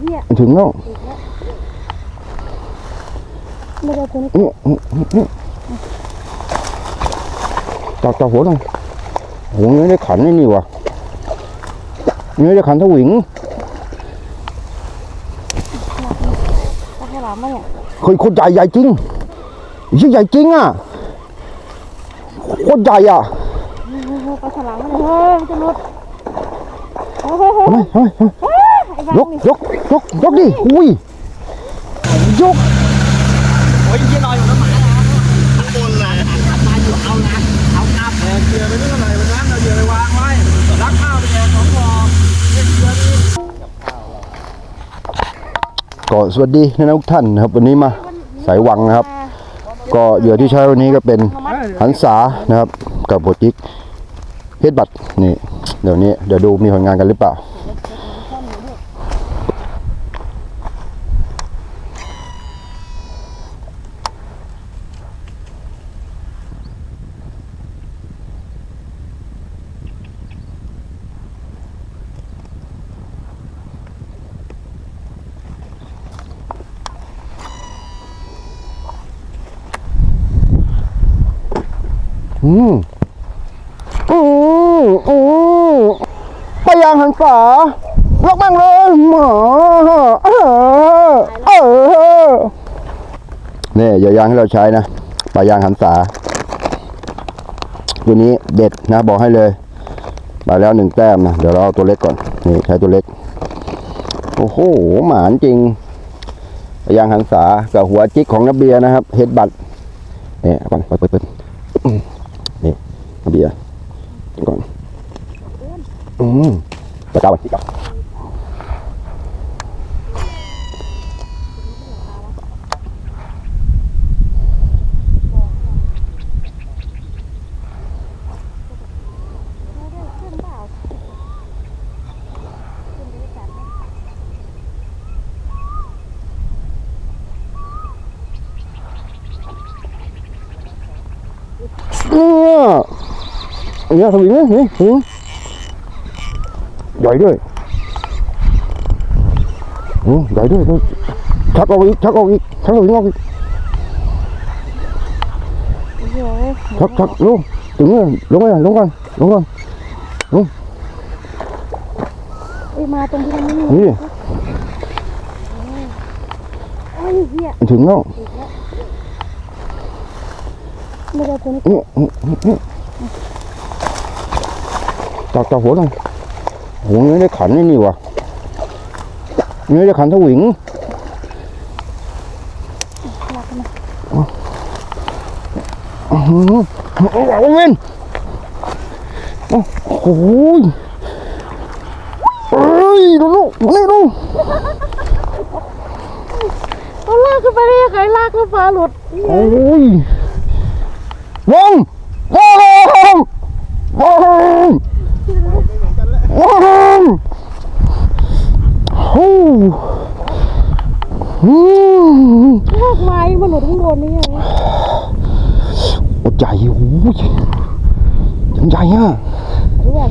เหี้ยถึงแล้วไม่ได้คนนี้นี่นี่นี่จับจับหัวหน่อยโหเนื้อได้ขันนี่นี่วะเนื้อได้ขันสวิงปลาฉลามมาเนี่ยเคยโคตรใหญ่ใหญ่จริงยิ่งใหญ่จริงอะโคตรใหญ่อะเฮ้ยปลาฉลามมาเนี่ยเฮ้ยมันจะหลุดเฮ้ยเฮ้ยเฮ้ยเฮ้ ยเฮ้ยเฮ้ยไอ้บ้ายกนี่ยกยกยกดิอุ้ยยกโอ้ยยี่ลอยอยู่น้ำหมาแล้วข้างบนเลยกลับมาอยู่เอานะเอากลับแหกเกลือไปเรื่อยเลยวันนั้นเราเกลือไปวางไว้รักข้าวไปแกสองฟองเกลือนี่ก็สวัสดีนะทุกท่านนะครับ วันนี้มาสายวังนะครับ ก็เหยื่อที่ใช้วันนี้ก็เป็นหันษานะครับ กับโบจิกเฮดบัตนี่เดี๋ยวนี้เดี๋ยวดูมีผลงานกันหรือเปล่า อืมอืมอืมไปยางหันฝาล็อกแม่งเลยหมอเออเออนี่ยายางที่เราใช้นะปลายางหันษาตัวนี้เด็ดนะบอกให้เลยมาแล้วหนึ่งแต้มนะเดี๋ยวเราเอาตัวเล็กก่อนนี่ใช้ตัวเล็กโอ้โหหมานจริงปลายางหันษากับหัวจิกของนับเบียนะครับ เฮดบัตเนี่เอาก่อนเปิดปิดเปิดนี่ เบียร์กินก่อน อืมตะเกาไปกับขึ้ 야, 더 있네? 예, 응? 야, 이래. 응, 야, 이래. 작업이, 작업이, 작업이, 작업이. 작, 작, 로, 등은, 롱아야, 롱간, 롱간. 응? 이 마동 형님. 예. 등요. 응, 응, 응, 응. จากจากหัวลงหูนี้ได้ขันนี่นี่วะนี่ได้ขันทวิงว้าวเว้นโอ้โหเอ้ยดูลูกนี่ดูเอาลากขึ้นไปได้ยังไงลากขึ้นฟ้าหลุดโอ้ยวง Whoa! Whoa! โอ้โหมากมายมันหลุดข้างบนนี่อดใจโอ้ยใหญ่ฮะรู้แบบ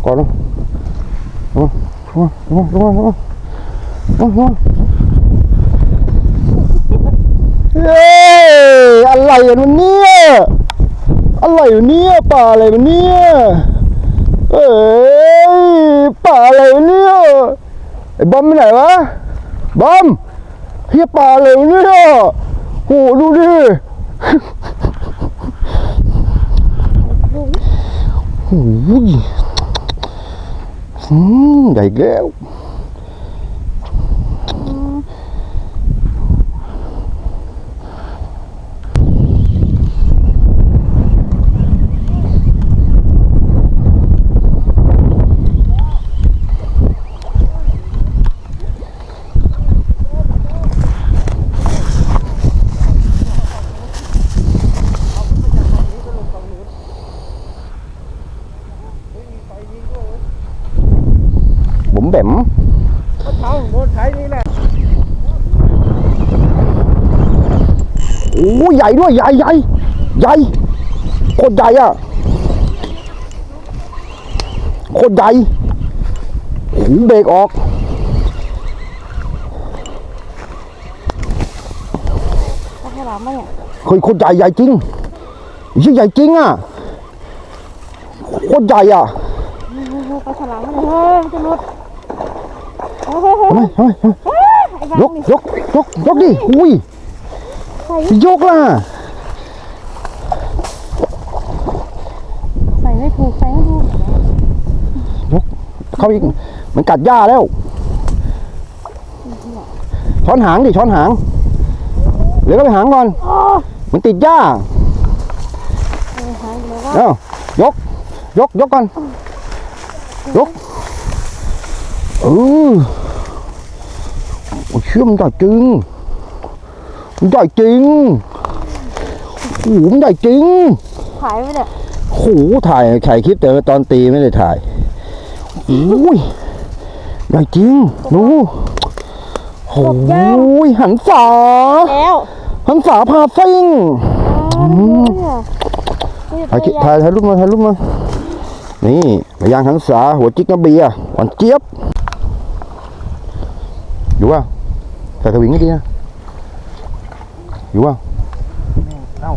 อลงลงลงลงลงลงลงลงเย้อะไรกันวันนี้อะไรอยู่เนี่ยป่าอะไรวันนี้เอ้ยป่าอะไรเนี่ยไอ้บอมไปไหนวะบอมเฮียป่าอะไรเนี่ยโหดูดิโอ้ย อืมใหญ่อีกแล้ว อืม บุ๋มแบ๋มเขาโดนใช้นี่แหละโอ้ใหญ่ด้วยใหญ่ใหญ่ใหญ่โคตรใหญ่อะโคตรใหญ่โอ้โหเบรกออกปลาฉลามปะเนี่ยเฮ้ยโคตรใหญ่ใหญ่จริงยิ่งใหญ่จริงอะโคตรใหญ่อะเฮ้ยเฮ้ยเฮ้ยปลาฉลามปะเนี่ยเฮ้ยมันจะหลุด เฮ้ยเฮ้ยเฮ้ยเฮ้ยเฮ้ยเฮ้ยไอ้บ้ายกนี่ยกยกยกดิอุ้ยใส่ยกล่ะใส่ไม่ถูกใส่ไม่ถูกเข้าอีกมันกัดหญ้าแล้ว ช้อนหางดิช้อนหางเดี๋ยวก็ไปหางก่อนอ๋อมันติดหญ้าเออหายไปแล้วว่าเอ้ายก ยก ยกก่อน ยก เออโอ้ยเชื่อมนใหญ่จริงมันใหญ่จริงโอ้โหมันใหญ่จริงหายไปเนี่ยโหถ่ายถ่ายคลิปแต่ว่าตอนตีไม่ได้ถ่ายโอ้ยใหญ่จริงดูโอ้ยหันษาแล้วหันษาพาซิ่งอ๋อเนี่ยนี่ถ่ายคลิปตัวใหญ่ถ่ายถ่ายรูปมาถ่ายรูปมานี่พยางหันษาหัวจิกกระเบียร์หวานเจี๊ยบ อยู่ว่าใส่สวิงให้ดีนะอยู่ว่าเอ้า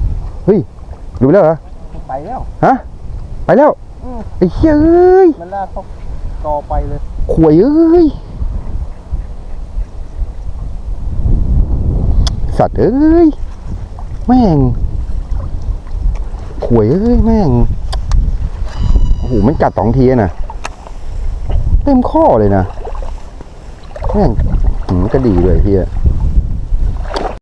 เฮ้ยอยู่ไปแล้วเหรอไปแล้วฮะไปแล้วอืมไอ้เหี้ยเอ้ยมันลากเขาต่อไปเลยขวยเอ้ยสัตว์เอ้ยแม่งขวยเอ้ยแม่งโอ้โหมันกัดสองทีอะนะเต็มข้อเลยนะแม่งหืม ก็ดีเลยเฮีย